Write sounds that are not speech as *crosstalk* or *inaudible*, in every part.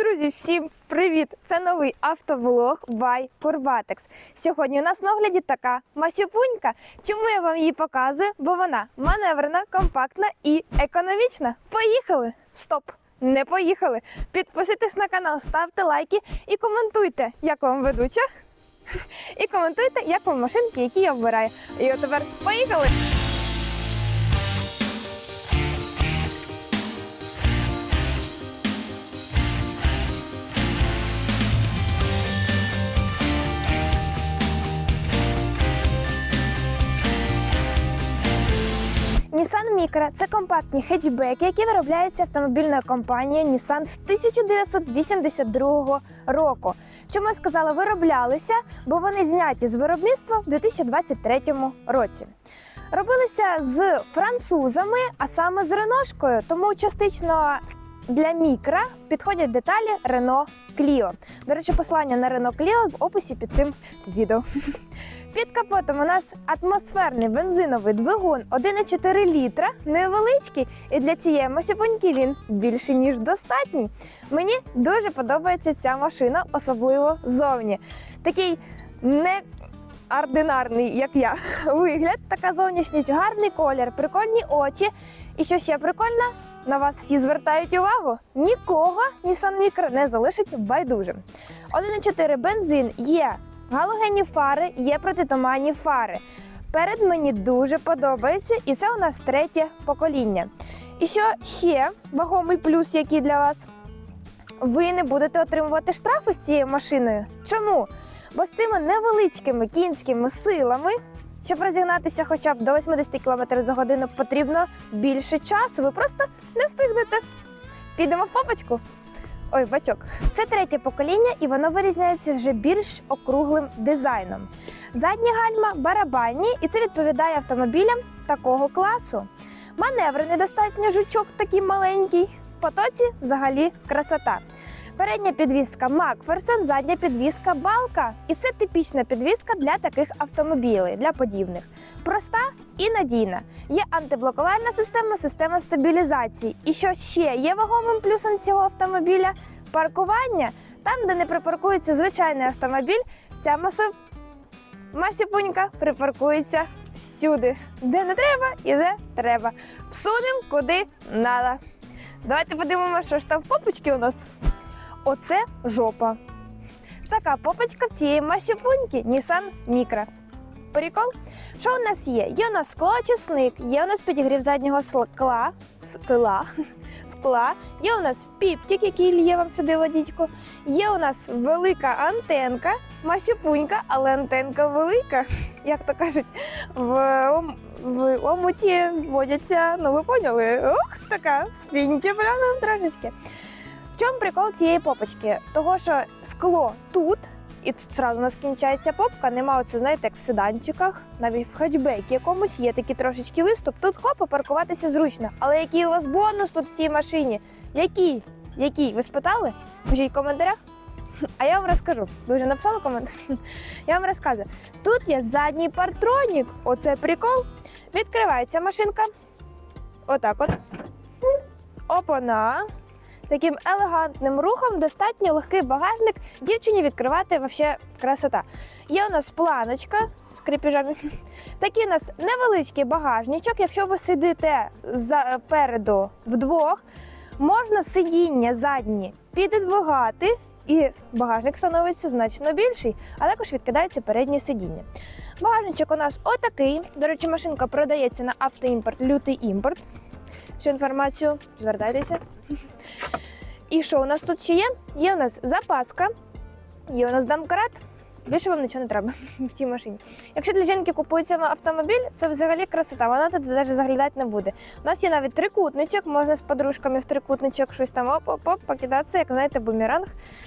Друзі, всім привіт! Це новий автовлог by Corvatex. Сьогодні у нас на огляді така масюпунька. Чому я вам її показую? Бо вона маневрена, компактна і економічна. Поїхали! Стоп! Не поїхали! Підписуйтесь на канал, ставте лайки і коментуйте, як вам ведуча. І коментуйте, як вам машинки, які я вбираю. І от тепер поїхали! Micra – це компактні хетчбеки, які виробляються автомобільною компанією Nissan з 1982 року. Чому я сказала вироблялися? Бо вони зняті з виробництва в 2023 році. Робилися з французами, а саме з реношкою, тому частично для мікра підходять деталі Renault Clio. До речі, посилання на Renault Clio в описі під цим відео. Під капотом у нас атмосферний бензиновий двигун 1,4 літра, невеличкий, і для цієї масюпоньки він більше ніж достатній. Мені дуже подобається ця машина, особливо зовні. Такий не ординарний, як я, *laughs* вигляд, така зовнішність, гарний колір, прикольні очі. І що ще прикольно, на вас всі звертають увагу. Нікого Nissan Micra не залишить байдужим. 1,4 бензин є галогенні фари, є протитуманні фари. Перед мені дуже подобається, і це у нас третє покоління. І що ще вагомий плюс, який для вас? Ви не будете отримувати штрафи з цією машиною. Чому? Бо з цими невеличкими кінськими силами, щоб розігнатися хоча б до 80 км за годину, потрібно більше часу. Ви просто не встигнете. Підемо в попочку. Ой, бачок. Це третє покоління, і воно вирізняється вже більш округлим дизайном. Задні гальма барабанні, і це відповідає автомобілям такого класу. Маневри недостатньо жучок такий маленький. В потоці взагалі красота. Передня підвізка Макферсон, задня підвізка Балка. І це типічна підвізка для таких автомобілів, для подібних. Проста і надійна. Є антиблокувальна система, система стабілізації. І що ще є вагомим плюсом цього автомобіля? Паркування. Там, де не припаркується звичайний автомобіль, ця масу... масюпунька припаркується всюди. Де не треба і де треба. Всунем куди надо. Давайте подивимося, що ж там в попочці у нас. Оце жопа. Така попочка в цієї масюпуньки Nissan Micra. Прикол? Що у нас є? Є у нас склоочисник, є у нас підігрів заднього скла, скла, *laughs* скла, є у нас піптик, який лє вам сюди водичку, є у нас велика антенка, масюпунька, але антенка велика. *laughs* Як то кажуть, в, в омуті водяться, ну ви поняли, ох, така спіньте пляном трошечки. Чому прикол цієї попочки? Того, що скло тут, і тут зразу у нас кінчається попка, нема оце, знаєте, як в седанчиках, навіть в хетчбекі якомусь є такий трошечки виступ. Тут хопа паркуватися зручно. Але який у вас бонус тут в цій машині? Який? Який? Ви спитали? Пишіть в коментарях. *laughs* А я вам розкажу. Ви вже написали комент? *laughs* Я вам розказую. Тут є задній партронік. Оце прикол. Відкривається машинка. Отак от. Опана. Таким елегантним рухом достатньо легкий багажник дівчині відкривати вообще красота. Є у нас планочка з кріпіжами. Такий у нас невеличкий багажничок. Якщо ви сидите запереду вдвох, можна сидіння задні піддвигати, і багажник становиться значно більший, а також відкидається переднє сидіння. Багажничок у нас отакий. До речі, машинка продається на автоімпорт, лютий імпорт. Всю інформацію звертайтеся. І що у нас тут ще є? Є у нас запаска, є у нас домкрат. Більше вам нічого не треба *laughs* в цій машині. Якщо для жінки купується автомобіль, це взагалі красота. Вона тут навіть заглядати не буде. У нас є навіть трикутничок, можна з подружками в трикутничок щось там оп-оп-оп, покидатися, як знаєте, бумеранг.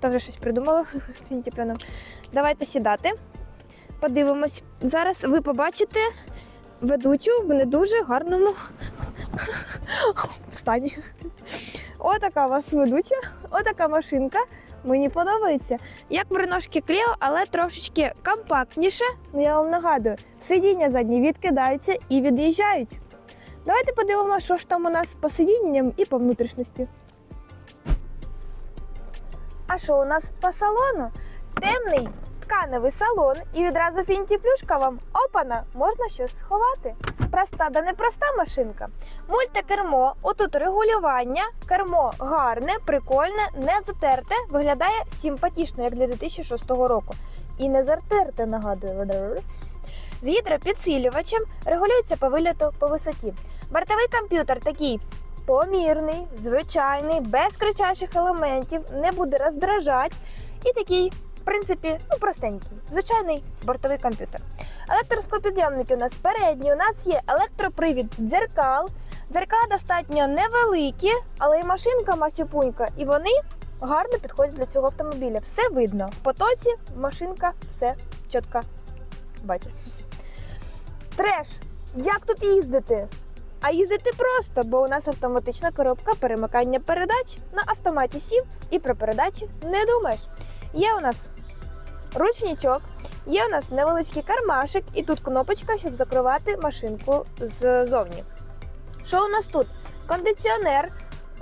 То вже щось придумала. *laughs* Давайте сідати. Подивимось. Зараз ви побачите ведучу в не дуже гарному стані. Отака у вас ведуча, отака машинка. Мені подобається. Як в реношки Кліо, але трошечки компактніше. Ну я вам нагадую, сидіння задні відкидаються і від'їжджають. Давайте подивимося, що ж там у нас по сидінням і по внутрішності. А що у нас по салону? Темний тканевий салон, і відразу фінті-плюшка вам опана, можна щось сховати. Проста да непроста машинка. Мультикермо, отут регулювання, кермо гарне, прикольне, не затерте, виглядає симпатично, як для 2006 року. І не затерте, нагадую. З гідропідсилювачем регулюється по виліту по висоті. Бортовий комп'ютер такий помірний, звичайний, без кричачих елементів, не буде роздражати. І такий, принципі, ну простенький, звичайний бортовий комп'ютер. Електроскопідйомники у нас передні, у нас є електропривід дзеркал. Дзеркала достатньо невеликі, але і машинка масюпунька, і вони гарно підходять для цього автомобіля. Все видно. В потоці машинка все чітко бачить. Треш! Як тут їздити? А їздити просто, бо у нас автоматична коробка перемикання передач на автоматі сів і про передачі не думаєш. Є у нас ручничок, є у нас невеличкий кармашик, і тут кнопочка, щоб закривати машинку ззовні. Що у нас тут? Кондиціонер,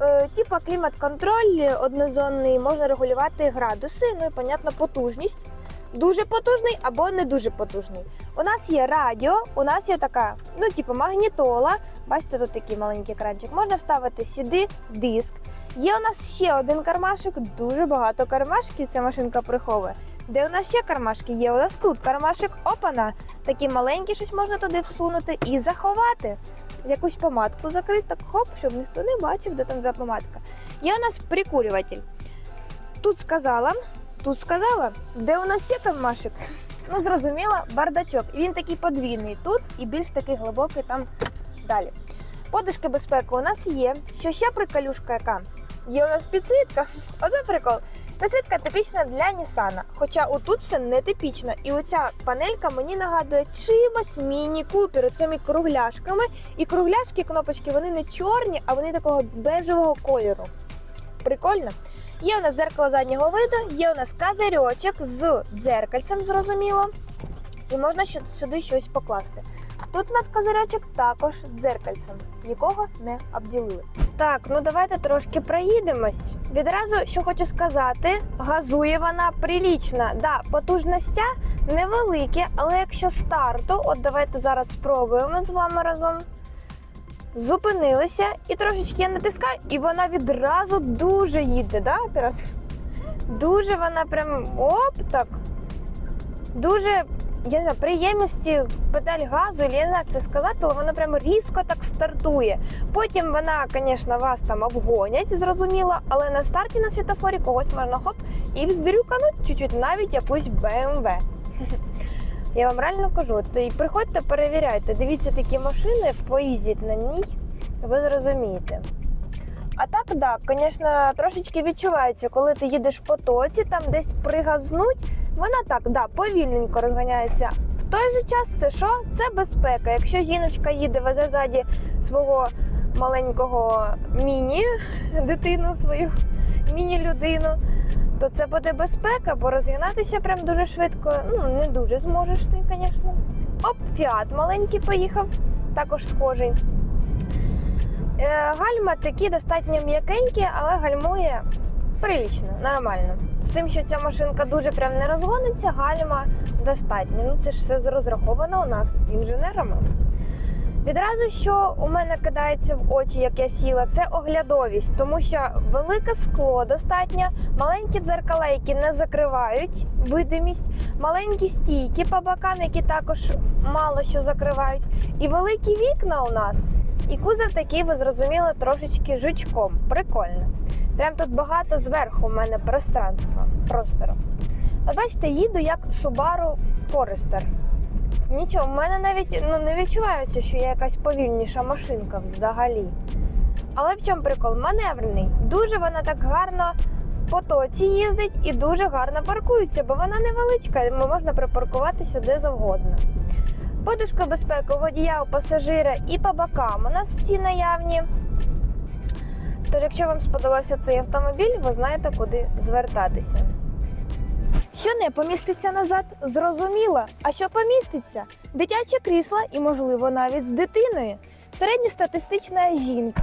е, типа клімат-контроль однозонний, можна регулювати градуси, ну і, понятно, потужність. Дуже потужний або не дуже потужний. У нас є радіо, у нас є така, ну, типу, магнітола. Бачите, тут такий маленький екранчик. Можна ставити CD, диск. Є у нас ще один кармашик, дуже багато кармашків ця машинка приховує. Де у нас ще кармашки? Є у нас тут кармашик опана. Такі маленькі, щось можна туди всунути і заховати. Якусь помадку закрити, так хоп, щоб ніхто не бачив, де там де помадка. Є у нас прикурюватель. Тут сказала, тут сказала, де у нас ще кармашик? *laughs* Ну, зрозуміло, бардачок. Він такий подвійний тут і більш такий глибокий там далі. Подушки безпеки у нас є. Що ще приколюшка яка? Є у нас підсвітка. *laughs* Оце прикол. Підсвітка типічна для Нісана. Хоча отут все не типічно. І оця панелька мені нагадує чимось міні-купер, цими кругляшками. І кругляшки, кнопочки, вони не чорні, а вони такого бежевого кольору. Прикольно. Є у нас зеркало заднього виду, є у нас козирьочок з дзеркальцем, зрозуміло. І можна сюди щось покласти. Тут у нас козирьочок також дзеркальцем. Нікого не обділили. Так, ну давайте трошки проїдемось. Відразу що хочу сказати, газує вона прилічна. Да, потужностя невеликі, але якщо старту, от давайте зараз спробуємо з вами разом. Зупинилися і трошечки я натискаю, і вона відразу дуже їде, да, оператор? Дуже вона прям оп так. Дуже, я не знаю, приємності педаль газу, я не знаю, як це сказати, але вона прям різко так стартує. Потім вона, звісно, вас там обгонять, зрозуміло, але на старті на світофорі когось можна хоп і вздрюкануть чуть-чуть навіть якусь BMW. *laughs* Я вам реально кажу, то і приходьте, перевіряйте, дивіться такі машини, поїздіть на ній, ви зрозумієте. А так, так, звісно, трошечки відчувається, коли ти їдеш в потоці, там десь пригазнуть, вона так, да, повільненько розганяється. В той же час це що? Це безпека. Якщо жіночка їде, везе ззаді свого маленького міні-дитину, свою міні-людину, то це буде безпека, бо розігнатися прям дуже швидко. Ну, не дуже зможеш ти, звісно. Оп, фіат маленький поїхав, також схожий. Е, гальма такі достатньо м'якенькі, але гальмує прилічно, нормально. З тим, що ця машинка дуже прям не розгониться, гальма достатньо. Ну це ж все розраховано у нас інженерами. Відразу, що у мене кидається в очі, як я сіла, це оглядовість, тому що велике скло достатньо, маленькі дзеркала, які не закривають видимість, маленькі стійки по бокам, які також мало що закривають, і великі вікна у нас. І кузов такий, ви зрозуміли, трошечки жучком. Прикольно. Прям тут багато зверху у мене пространства, простору. От бачите, їду як Subaru Forester. Нічого, в мене навіть ну, не відчувається, що я якась повільніша машинка взагалі. Але в чому прикол? Маневрений. Дуже вона так гарно в потоці їздить і дуже гарно паркується, бо вона невеличка, можна припаркуватися де завгодно. Подушка безпеки водія, у пасажира і по бокам у нас всі наявні. Тож, якщо вам сподобався цей автомобіль, ви знаєте, куди звертатися. Що не поміститься назад, зрозуміло. А що поміститься? Дитяче крісло і, можливо, навіть з дитиною. Середньостатистична жінка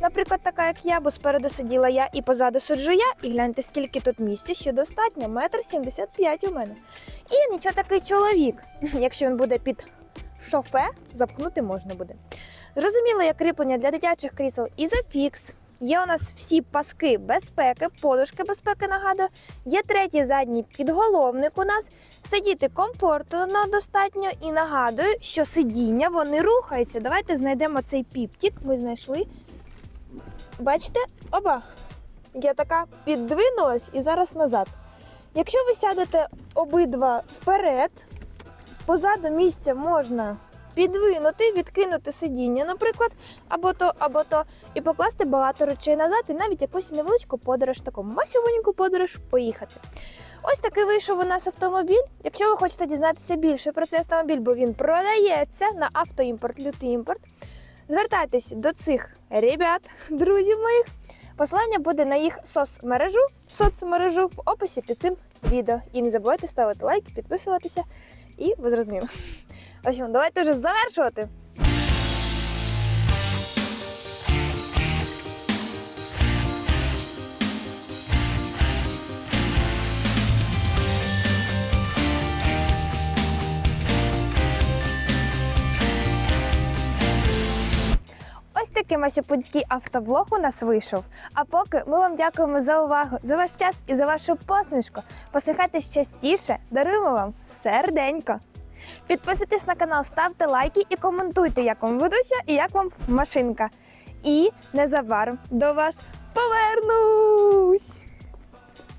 наприклад, така як я, бо спереду сиділа я і позаду сиджу я, і гляньте, скільки тут місця, ще достатньо, метр сімдесят п'ять у мене. І нічого такий чоловік, *laughs* якщо він буде під шофе, запхнути можна буде. Зрозуміло, є кріплення для дитячих крісел Ізофікс. Є у нас всі паски безпеки, подушки безпеки, нагадую. Є третій задній підголовник у нас. Сидіти комфортно достатньо і нагадую, що сидіння вони рухаються. Давайте знайдемо цей піптік. Ми знайшли. Бачите? Оба! Я така піддвинулась і зараз назад. Якщо ви сядете обидва вперед, позаду місця можна підвинути, відкинути сидіння, наприклад, або то, або то, і покласти багато речей назад, і навіть якусь невеличку подорож, таку масювеньку подорож поїхати. Ось такий вийшов у нас автомобіль. Якщо ви хочете дізнатися більше про цей автомобіль, бо він продається на автоімпорт, лютий імпорт, звертайтесь до цих ребят, друзів моїх. Посилання буде на їх соцмережу, соцмережу в описі під цим відео. І не забувайте ставити лайк, підписуватися, і ви зрозуміли. В общем, давайте вже завершувати. Ось такий автоблог у нас вийшов. А поки ми вам дякуємо за увагу, за ваш час і за вашу посмішку. Посміхайтесь частіше, даруємо вам серденько. Підписуйтесь на канал, ставте лайки і коментуйте, як вам ведуча і як вам машинка. І незабаром до вас повернусь!